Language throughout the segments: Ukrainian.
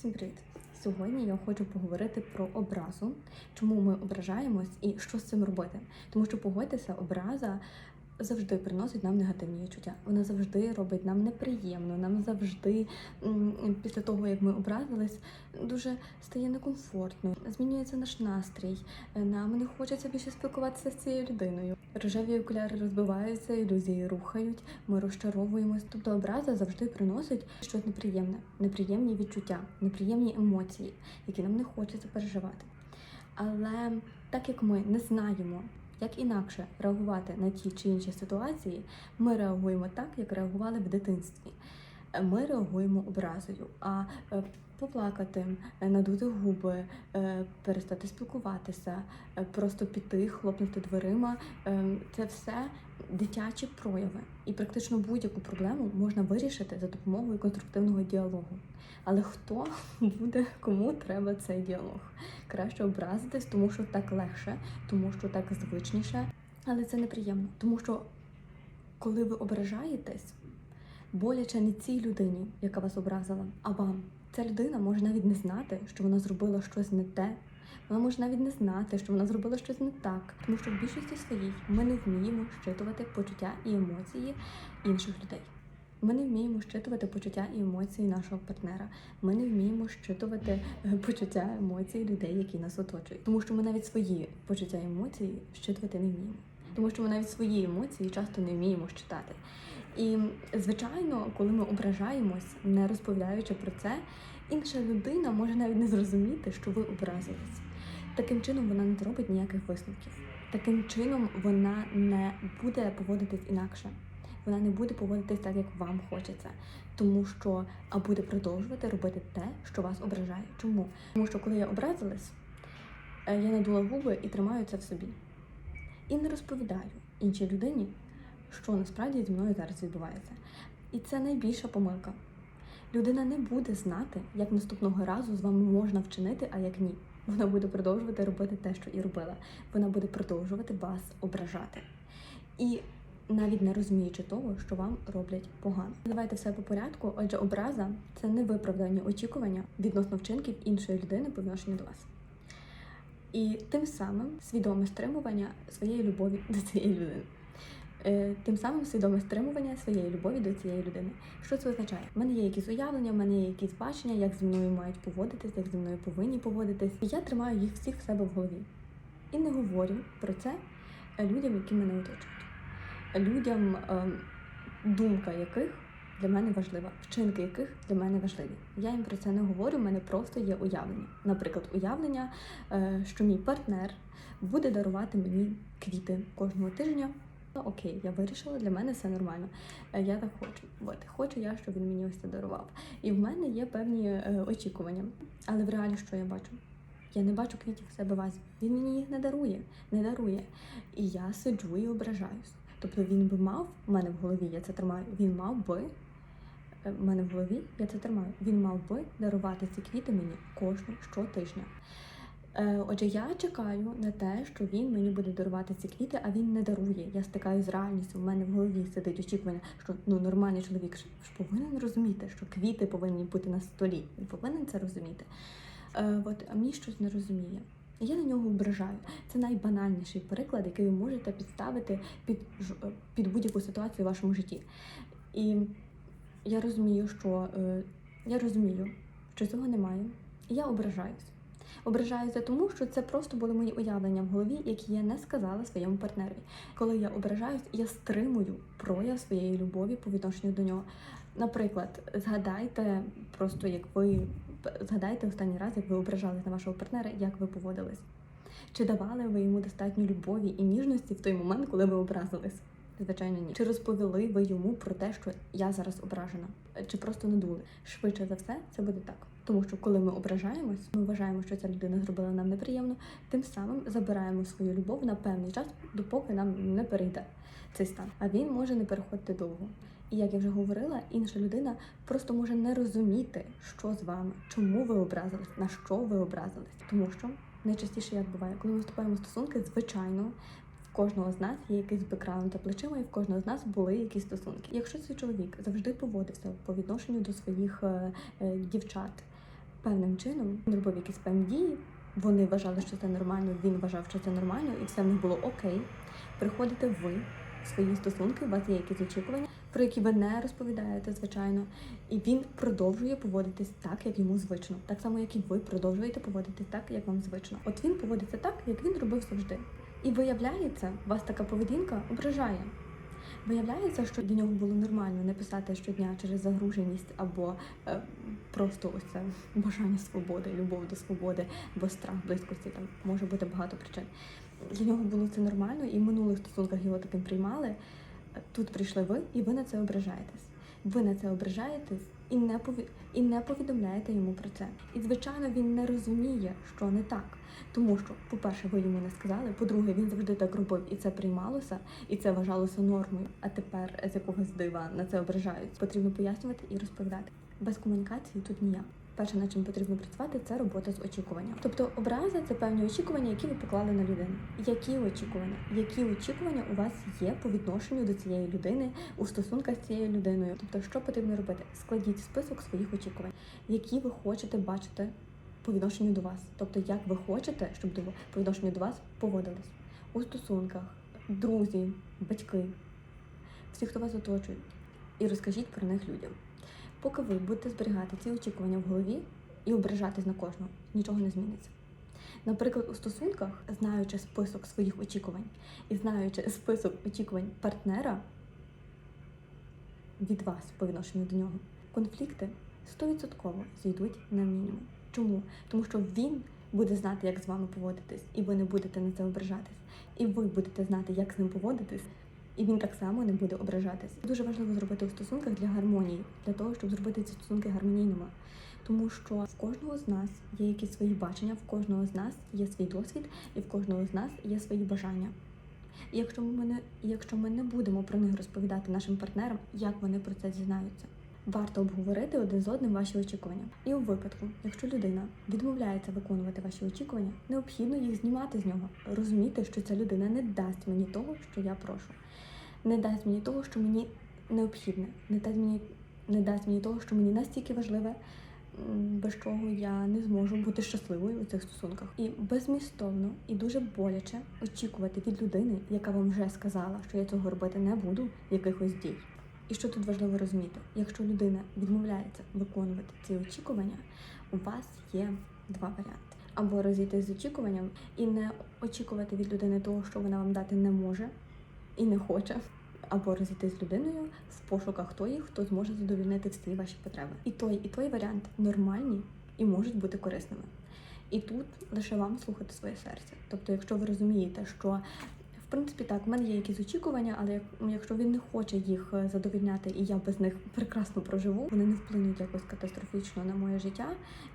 Всім привіт! Сьогодні я хочу поговорити про образу, чому ми ображаємось і що з цим робити. Тому що погодьтеся, образа завжди приносить нам негативні відчуття. Вона завжди робить нам неприємно, нам завжди після того, як ми образились, дуже стає некомфортно. Змінюється наш настрій. е, Нам не хочеться більше спілкуватися з цією людиною. Рожеві окуляри розбиваються, ілюзії рухають, ми розчаровуємось. Тобто образа завжди приносить щось неприємне, неприємні відчуття, неприємні емоції, які нам не хочеться переживати. Але так як ми не знаємо, як інакше реагувати на ті чи інші ситуації, ми реагуємо так, як реагували в дитинстві. Ми реагуємо образою, а е, поплакати, е, надути губи, е, перестати спілкуватися, просто піти, хлопнути дверима це все дитячі прояви. І практично будь-яку проблему можна вирішити за допомогою конструктивного діалогу. Але хто буде, кому треба цей діалог? Краще образитись, тому що так легше, тому що так звичніше. Але це неприємно, тому що коли ви ображаєтесь, боляче не цій людині, яка вас образила, а вам. Ця людина може навіть не знати, що вона зробила щось не те. Вона може навіть не знати, що вона зробила щось не так, тому що в більшості своїй ми не вміємо щитувати почуття і емоції інших людей. Ми не вміємо щитувати почуття і емоції нашого партнера. Ми не вміємо щитувати е, почуття емоцій людей, які нас оточують. Тому що ми навіть свої почуття і емоції щитувати не вміємо. Тому що ми навіть свої емоції часто не вміємо щитати. І звичайно, коли ми ображаємось, не розповідаючи про це, інша людина може навіть не зрозуміти, що ви образились. Таким чином вона не зробить ніяких висновків. Таким чином вона не буде поводитись інакше. Вона не буде поводитись так, як вам хочеться, тому що а буде продовжувати робити те, що вас ображає. Чому? Тому що коли я образилась, е, я надула губи і тримаю це в собі. І не розповідаю іншій людині, що насправді зі мною зараз відбувається. І це найбільша помилка. Людина не буде знати, як наступного разу з вами можна вчинити, а як ні. Вона буде продовжувати робити те, що і робила. Вона буде продовжувати вас ображати. І навіть не розуміючи того, що вам роблять погано. Давайте все по порядку. Отже, образа це не виправдання очікування відносно вчинків іншої людини по відношенню до вас. І тим самим свідоме стримування своєї любові до цієї людини. Е, Тим самим свідоме стримування своєї любові до цієї людини. Що це означає? У мене є якісь уявлення, в мене є якісь бачення, як зі мною мають поводитись, як зі мною повинні поводитись. І я тримаю їх всіх в себе в голові. І не говорю про це е, людям, які мене оточують. Людям, ем, думка яких для мене важлива, вчинки яких для мене важливі. Я їм про це не говорю, в мене просто є уявлення. Наприклад, уявлення, е, що мій партнер буде дарувати мені квіти кожного тижня. Ну, окей, я вирішила, для мене все нормально. Е, Я так хочу. От хочу я, щоб він мені ось це дарував. І в мене є певні е, очікування. Але в реалі що я бачу? Я не бачу квітів в себе в вазі. Він мені їх не дарує, не дарує. І я сиджу і ображаюсь. Тобто він би мав в мене в голові, я це тримаю. Він мав би е, в мене в голові, я це тримаю. Він мав би дарувати ці квіти мені кожну щотижня. Е, Отже, я чекаю на те, що він мені буде дарувати ці квіти, а він не дарує. Я стикаюся з реальністю. У мене в голові сидить очікування, що ну нормальний чоловік ж повинен розуміти, що квіти повинні бути на столі. Він повинен це розуміти. Е, от, а мій щось не розуміє. Я на нього ображаю. Це найбанальніший приклад, який ви можете підставити під, е, під будь-яку ситуацію в вашому житті. І я розумію, що е, я розумію, що цього немає. І я ображаюсь. Ображаюся тому, що це просто були мої уявлення в голові, які я не сказала своєму партнерові. Коли я ображаюсь, я стримую прояв своєї любові по відношенню до нього. Наприклад, згадайте просто, як ви згадайте останній раз, як ви ображались на вашого партнера, як ви поводились. Чи давали ви йому достатньо любові і ніжності в той момент, коли ви образились? Звичайно, ні. Чи розповіли ви йому про те, що я зараз ображена? Чи просто надули? Швидше за все, це буде так. Тому що коли ми ображаємось, ми вважаємо, що ця людина зробила нам неприємно, тим самим забираємо свою любов на певний час, допоки нам не перейде цей стан. А він може не переходити довго. І як я вже говорила, інша людина просто може не розуміти, що з вами, чому ви образились, на що ви образились. Тому що найчастіше як буває, коли ми вступаємо в стосунки, звичайно. Кожного з нас є якийсь бекграунд за плечима, і в кожного з нас були якісь стосунки. Якщо цей чоловік завжди поводився по відношенню до своїх е, е, дівчат певним чином, він робив якісь певні дії. Вони вважали, що це нормально, він вважав, що це нормально, і все в них було окей. Приходите ви в свої стосунки, у вас є якісь очікування, про які ви не розповідаєте, звичайно, і він продовжує поводитись так, як йому звично, так само, як і ви продовжуєте поводитись так, як вам звично. От він поводиться так, як він робив завжди. І виявляється, вас така поведінка ображає. Виявляється, що для нього було нормально не писати щодня через загруженість або е, просто ось це бажання свободи, любов до свободи, або страх близькості. Там може бути багато причин. Для нього було це нормально, і в минулих стосунках його таким приймали. Тут прийшли ви, і ви на це ображаєтесь. Ви на це ображаєтесь і не пові... і не повідомляєте йому про це. І звичайно, він не розуміє, що не так. Тому що, по-перше, ви йому не сказали. По-друге, він завжди так робив, і це приймалося, і це вважалося нормою. А тепер з якогось дива на це ображають. Потрібно пояснювати і розповідати. Без комунікації тут ніяк. Перше, над чим потрібно працювати, це робота з очікуванням.Тобто образа це певні очікування, які ви поклали на людину. Які очікування? Які очікування у вас є по відношенню до цієї людини у стосунках з цією людиною? Тобто, що потрібно робити? Складіть список своїх очікувань, які ви хочете бачити по відношенню до вас. Тобто, як ви хочете, щоб до по відношенню до вас поводились у стосунках, друзі, батьки, всі, хто вас оточують, і розкажіть про них людям. Поки ви будете зберігати ці очікування в голові і ображатись на кожного, нічого не зміниться. Наприклад, у стосунках, знаючи список своїх очікувань і знаючи список очікувань партнера від вас по відношенню до нього, конфлікти 100% зійдуть на мінімум. Чому? Тому що він буде знати, як з вами поводитись, і ви не будете на це ображатись. І ви будете знати, як з ним поводитись, і він так само не буде ображатись. Дуже важливо зробити у стосунках для гармонії, для того, щоб зробити ці стосунки гармонійними. Тому що в кожного з нас є якісь свої бачення, в кожного з нас є свій досвід, і в кожного з нас є свої бажання. І якщо ми не, якщо ми не будемо про них розповідати нашим партнерам, як вони про це дізнаються, варто обговорити один з одним ваші очікування. І у випадку, якщо людина відмовляється виконувати ваші очікування, необхідно їх знімати з нього, розуміти, що ця людина не дасть мені того, що я прошу, не дасть мені того, що мені необхідне, не дасть мені, не дасть мені того, що мені настільки важливе. Без чого я не зможу бути щасливою у цих стосунках, і безмістовно і дуже боляче очікувати від людини, яка вам вже сказала, що я цього робити не буду, якихось дій. І що тут важливо розуміти, якщо людина відмовляється виконувати ці очікування, у вас є два варіанти: або розійтись з очікуванням і не очікувати від людини того, що вона вам дати не може і не хоче, або розійти з людиною в пошуках тої, хто зможе задовільнити всі ваші потреби. І той, і той варіант нормальні і можуть бути корисними. І тут лише вам слухати своє серце. Тобто, якщо ви розумієте, що принципі, так, в мене є якісь очікування, але як- якщо він не хоче їх е, задовільняти, і я без них прекрасно проживу, вони не вплинуть якось катастрофічно на моє життя,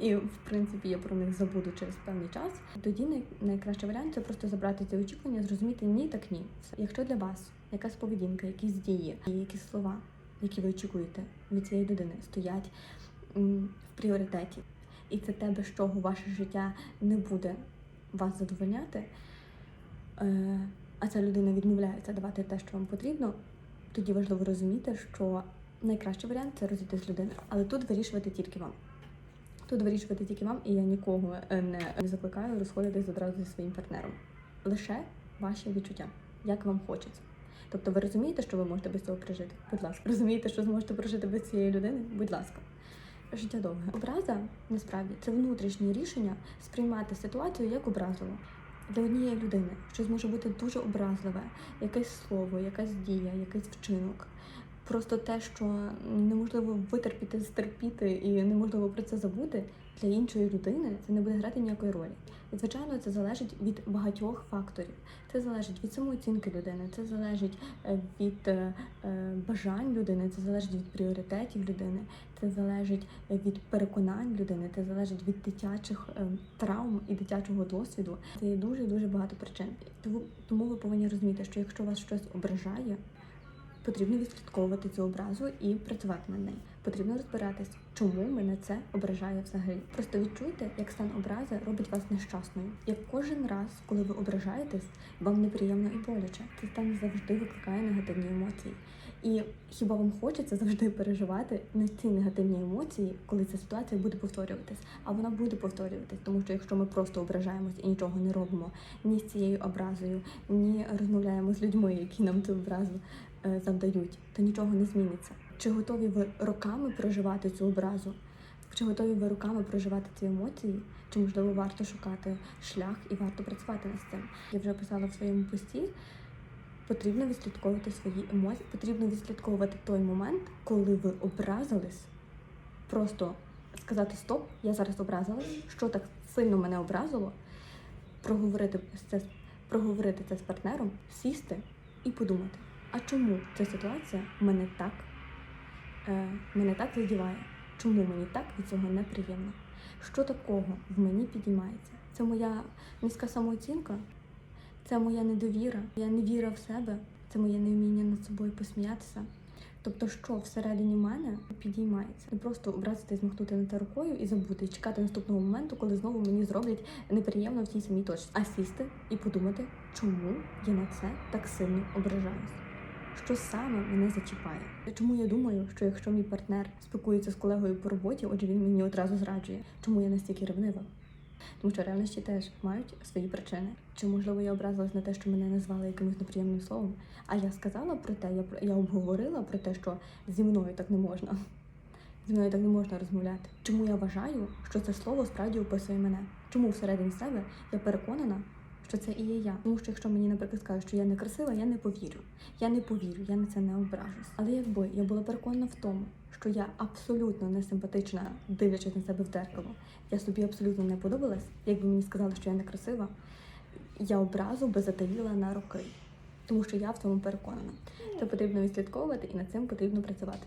і в принципі я про них забуду через певний час. Тоді най- найкращий варіант це просто забрати ці очікування, зрозуміти ні, так ні. Якщо для вас якась поведінка, якісь дії, якісь слова, які ви очікуєте від цієї людини, стоять в пріоритеті, і це те, без чого ваше життя не буде вас задовольняти. А ця людина відмовляється давати те, що вам потрібно, тоді важливо розуміти, що найкращий варіант це розійти з людиною. Але тут вирішувати тільки вам. Тут вирішувати тільки вам, і я нікого е, не закликаю розходитись одразу зі своїм партнером. Лише ваші відчуття, як вам хочеться. Тобто ви розумієте, що ви можете без цього прожити? Будь ласка, розумієте, що зможете прожити без цієї людини? Будь ласка. Життя довге. Образа насправді це внутрішнє рішення сприймати ситуацію як образливу для однієї людини, щось може бути дуже образливе, якесь слово, якась дія, якийсь вчинок. Просто те, що неможливо витерпіти, стерпіти і неможливо про це забути, для іншої людини це не буде грати ніякої ролі. І, звичайно, це залежить від багатьох факторів. Це залежить від самооцінки людини, це залежить е, від е, е, бажань людини, це залежить від пріоритетів людини, це залежить від переконань людини, це залежить від дитячих травм і дитячого досвіду. Це є дуже дуже багато причин. Тому ви повинні розуміти, що якщо вас щось ображає, потрібно відслідковувати цю образу і працювати над нею. Потрібно розбиратись, чому мене це ображає взагалі. Просто відчуйте, як стан образи робить вас нещасною. Як кожен раз, коли ви ображаєтесь, вам неприємно і боляче. Цей стан завжди викликає негативні емоції. І хіба вам хочеться завжди переживати на ці негативні емоції, коли ця ситуація буде повторюватись? А вона буде повторюватись, тому що якщо ми просто ображаємось і нічого не робимо ні з цією образою, ні розмовляємо з людьми, які нам цю образу завдають, то нічого не зміниться. Чи готові ви роками проживати цю образу? Чи готові ви роками проживати ці емоції? Чи можливо варто шукати шлях і варто працювати над цим? Я вже писала в своєму пості. Потрібно відслідковувати свої емоції, потрібно відслідковувати той момент, коли ви образились. Просто сказати стоп, я зараз образилась, що так сильно мене образило, проговорити це, проговорити це з партнером, сісти і подумати, а чому ця ситуація мене так, е, мене так задіває? Чому мені так від цього неприємно? Що такого в мені підіймається? Це моя низька самооцінка, це моя недовіра, я не віра в себе, це моє невміння над собою посміятися. Тобто, що всередині мене підіймається, не просто образити, змахнути на те рукою і забути, і чекати наступного моменту, коли знову мені зроблять неприємно в тій самій точці, а сісти і подумати, чому я на це так сильно ображаюсь. Що саме мене зачіпає? Чому я думаю, що якщо мій партнер спілкується з колегою по роботі, отже він мені одразу зраджує? Чому я настільки ревнива? Тому що ревнощі теж мають свої причини. Чи можливо я образилась на те, що мене назвали якимось неприємним словом? А я сказала про те, я я обговорила про те, що зі мною так не можна. Зі мною так не можна розмовляти. Чому я вважаю, що це слово справді описує мене? Чому всередині себе я переконана, що це і є я? Тому що якщо мені, наприклад, скажуть, що я не красива, я не повірю. Я не повірю, я на це не ображусь. Але якби я була переконана в тому, що я абсолютно не симпатична, дивлячись на себе в дзеркало, я собі абсолютно не подобалась, якби мені сказали, що я не красива, я образу би затаїла на роки. Тому що я в цьому переконана. Це потрібно відслідковувати і над цим потрібно працювати.